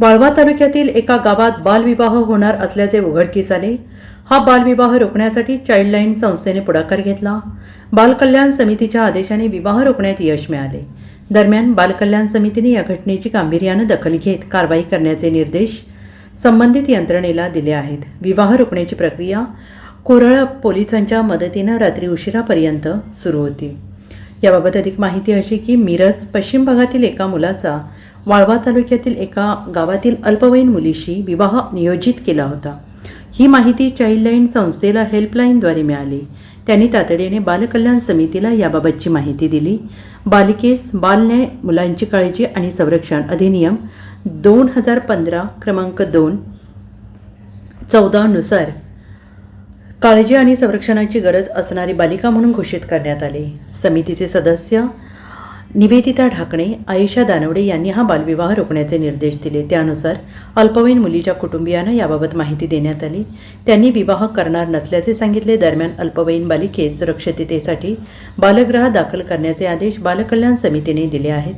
वाळवा तालुक्यातील एका गावात बालविवाह होणार असल्याचे उघडकीस आले हा बालविवाह रोखण्यासाठी चाइल्डलाईन संस्थेने पुढाकार घेतला. बालकल्याण समितीच्या आदेशाने विवाह रोखण्यात यश मिळाले. दरम्यान बालकल्याण समितीने या घटनेची गांभीर्यानं दखल घेत कारवाई करण्याचे निर्देश संबंधित यंत्रणेला दिले आहेत. विवाह रोखण्याची प्रक्रिया कोरळ पोलिसांच्या मदतीनं रात्री उशिरापर्यंत सुरू होती. याबाबत अधिक माहिती अशी की मिरज पश्चिम भागातील एका मुलाचा वाळवा तालुक्यातील एका गावातील अल्पवयीन मुलीशी विवाह नियोजित केला होता. ही माहिती चाइल्डलाईन संस्थेला हेल्पलाईनद्वारे मिळाली. त्यांनी तातडीने बालकल्याण समितीला याबाबतची माहिती दिली. बालिकेस बालन्याय मुलांची काळजी आणि संरक्षण अधिनियम दोन हजार पंधरा क्रमांक दोन चौदानुसार काळजी आणि संरक्षणाची गरज असणारी बालिका म्हणून घोषित करण्यात आले. समितीचे सदस्य निवेदिता ढाकणे आयुषा दानवडे यांनी हा बालविवाह रोखण्याचे निर्देश दिले. त्यानुसार अल्पवयीन मुलीच्या कुटुंबियांना याबाबत माहिती देण्यात आली. त्यांनी विवाह करणार नसल्याचे सांगितले. दरम्यान अल्पवयीन बालिकेस सुरक्षिततेसाठी बालगृह दाखल करण्याचे आदेश बालकल्याण समितीने दिले आहेत.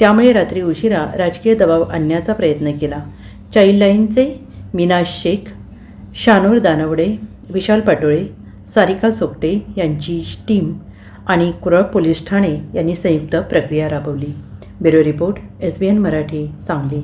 त्यामुळे रात्री उशिरा राजकीय दबाव आणण्याचा प्रयत्न केला. चाइल्डलाईनचे मीनाश शेख शानूर दानवडे विशाल पाटोळे सारिका सोपटे यांची टीम आणि कुरळ पोलीस ठाणे यांनी संयुक्त प्रक्रिया राबवली. Bureau report S B N Marathi Sangli.